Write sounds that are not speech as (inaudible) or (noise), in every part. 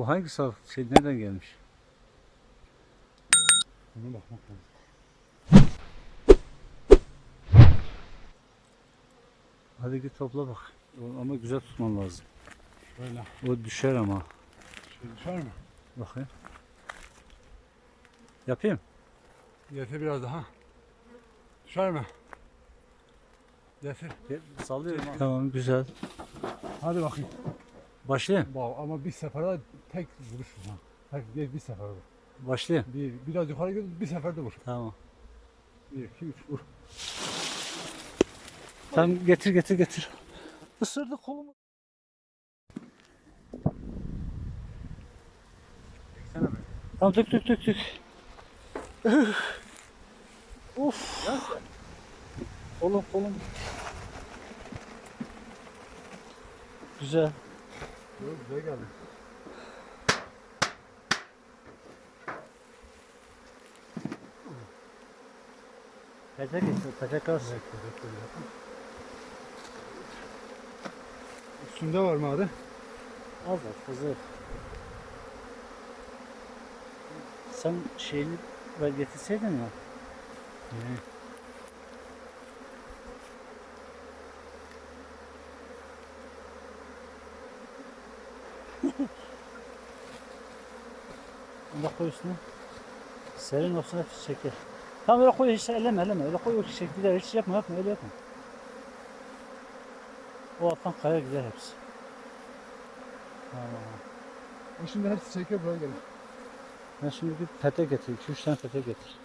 Bu hangi saf şey nereden gelmiş? Buna bakmak lazım. Hadi git topla bak. Ama güzel tutman lazım. Şöyle. O düşer ama. Şöyle düşer mi? Bakayım. Yapayım. Getir biraz daha. Düşer mi? Getir. Sallıyorum. Tamam güzel. Hadi bakayım. Başlayayım. Ama bir seferde tek vuruş vur. ha. Tek bir, bir seferde vur. Başlayayım. Bir, biraz yukarı git bir seferde vur. Tamam. Bir, iki, üç vur. Tamam getir getir getir. Isırdı kolumu. Tamam dök dök dök dök. Uf. Kolum kolum. Güzel. Yok güzel geldi. Kaçak geçti. Kaçak kalsın. Üstünde var mı hadi? Az az hazır. Sen şeyini ver getirseydin ya. Onu da koy üstüne. Serin olsun hepsi çeker. Tamam öyle koy hiç elleme elleme. Öyle koy o şekilde hiç yapma yapma öyle yapma. O alttan kaya gider hepsi. Tamam. O şimdi hepsi çekiyor buraya gelir. Ben şimdi bir pete getir. 2-3 tane pete getir.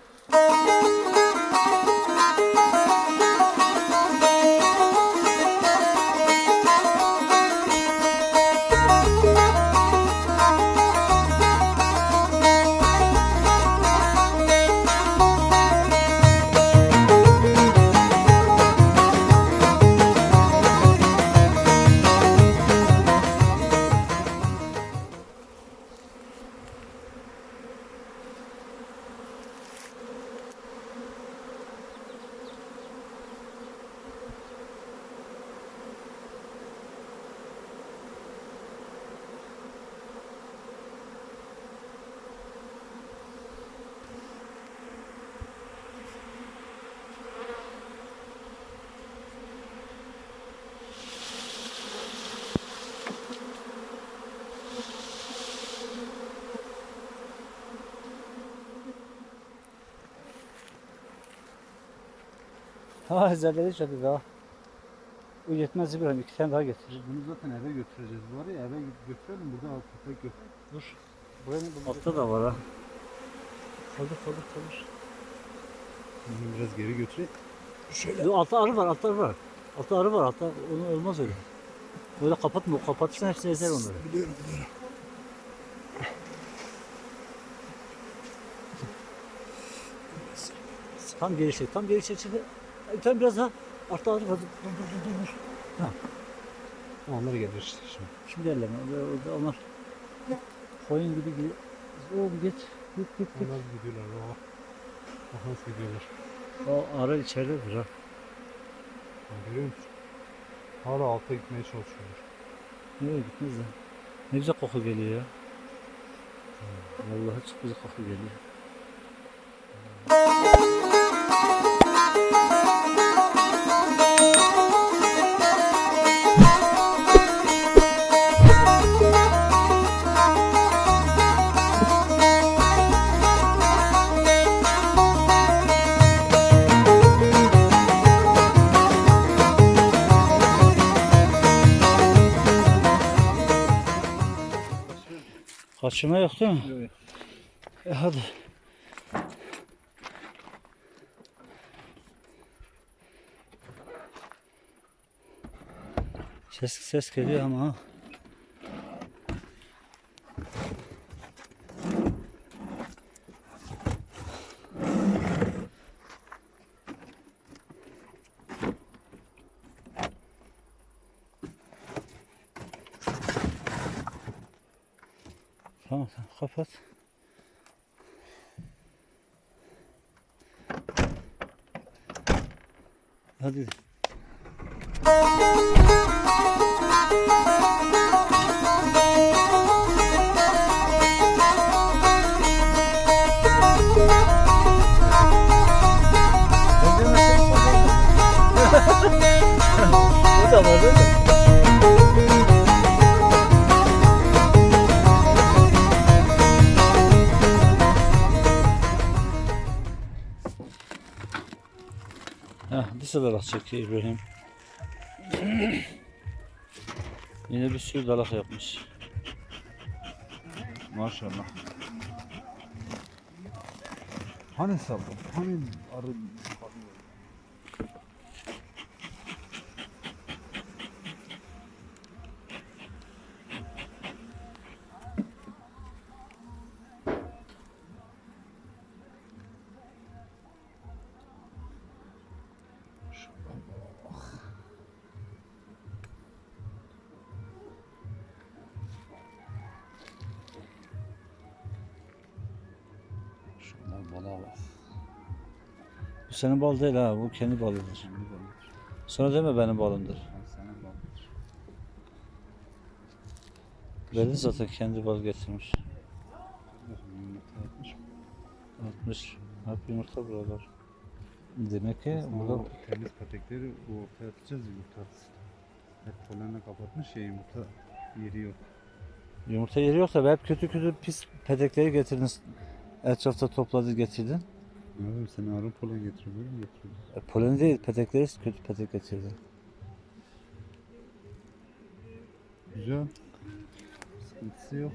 Ha zerreli çadı daha. O yetmez İbrahim. iki tane daha getir. Bunu zaten eve götüreceğiz. Bu araya eve götürelim. Buradan al köpek götür. Dur. Buranın Altta da var ha. Kaldır kaldır kaldır. Bunu biraz geri götüreyim. Şöyle. Altta arı var altta arı var. Altta arı var altta. Onu olmaz öyle. Böyle kapatma. Kapatırsan hepsini ezer onları. Biliyorum biliyorum. Tam geri çek. Tam geri çek. Ay, Tam biraz daha. Altta arı var. Dur dur dur dur. dur. Onları gelir işte şimdi. Şimdi elleme. Orada, onlar koyun gibi gidiyor. O git. Git git git. Onlar gidiyorlar baba. Bak nasıl gidiyorlar. O arı içeridedir ha. Ha, görüyor musun? Hala alta gitmeye çalışıyorlar. Nereye gitmez de. Ne güzel koku geliyor ya. Vallahi çok güzel koku geliyor. Kaçırma yok değil mi? Yok. E hadi. Ses ses geliyor ama ha. Tamam tamam kapat. Hadi. Dalak çekiyor İbrahim. (clears throat) Yine bir sürü dalak yapmış. Maşallah. Hani sabun? Hani arı? Balığa bak. Bu senin bal değil ha, bu kendi balıdır. Şimdi balık. Sonra deme benim balımdır. Belli zaten kendi bal getirmiş. Yumurta atmış mı? Atmış. Hep yumurta buralar. Demek ki Aslında burada temiz patekleri bu ortaya atacağız yumurta. Hep polenle kapatmış ya yumurta yeri yok. yumurta yeri yoksa hep kötü kötü pis petekleri getirdin. Etrafta topladı getirdin. Yapayım sen arı polen getiriyor böyle mi getiriyor? E, polen değil petekleri kötü petek getirdin. Güzel. Sıkıntısı yok.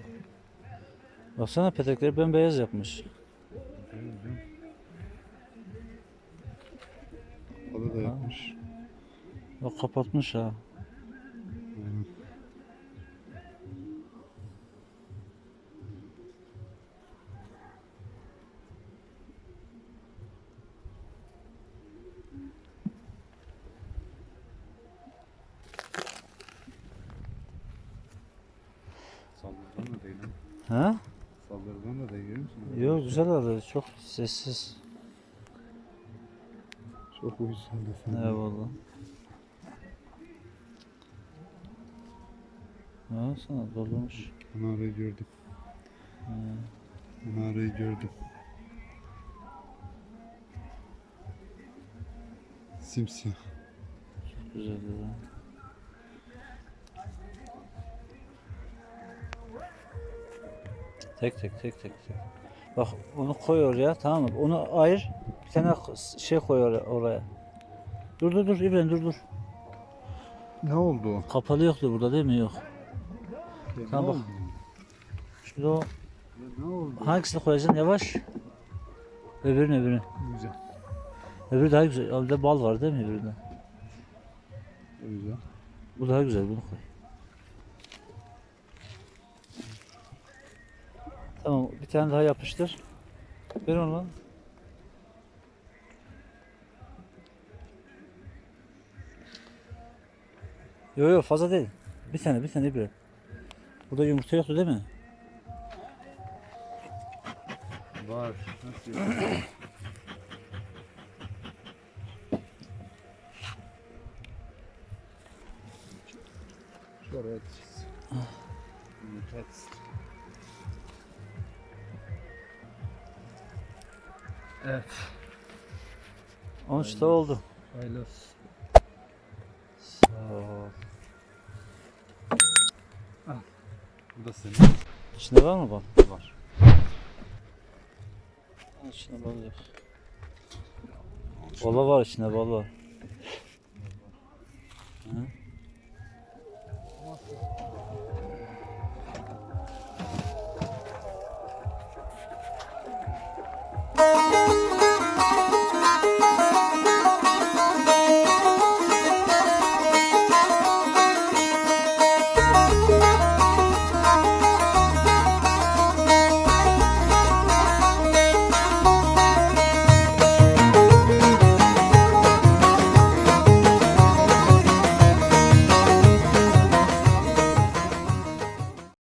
Baksana petekleri bembeyaz yapmış. Güzel güzel. Balı da yapmış. Bak kapatmış ha. Aynen. Saldırgan da değil ha. Saldırgan da değil görüyor musun? Yok güzel arada çok sessiz. Çok uysal desem. Eyvallah. Ha sana dolamış. Ana arayı gördüm. Ha. Gördüm. Simsiyah. Güzel güzel. Tek tek tek tek tek. Bak onu koy oraya tamam mı? Onu ayır. Bir tane şey koy oraya. oraya. Dur dur dur İbrahim dur dur. Ne oldu? Kapalı yoktu burada değil mi? Yok. Tamam, bak. oldu? Şimdi o Ya ne oldu? hangisini koyacaksın yavaş. Öbürünü öbürünü. Güzel. Öbürü daha güzel. Orada bal var değil mi öbüründe? Güzel. Bu daha güzel bunu koy. Tamam bir tane daha yapıştır. Ver onu lan. Yok yok fazla değil. Bir tane bir tane bir. Burada yumurta yoktu değil mi? Var. Nasıl yok? Şuraya atacağız. Yumurta Evet. 10 çıta oldu. Hayırlı olsun. Sağ ol. Al. Bu da senin. İçinde var mı bal? Var. İçinde bal yok. Bala var içinde bal var. Hı?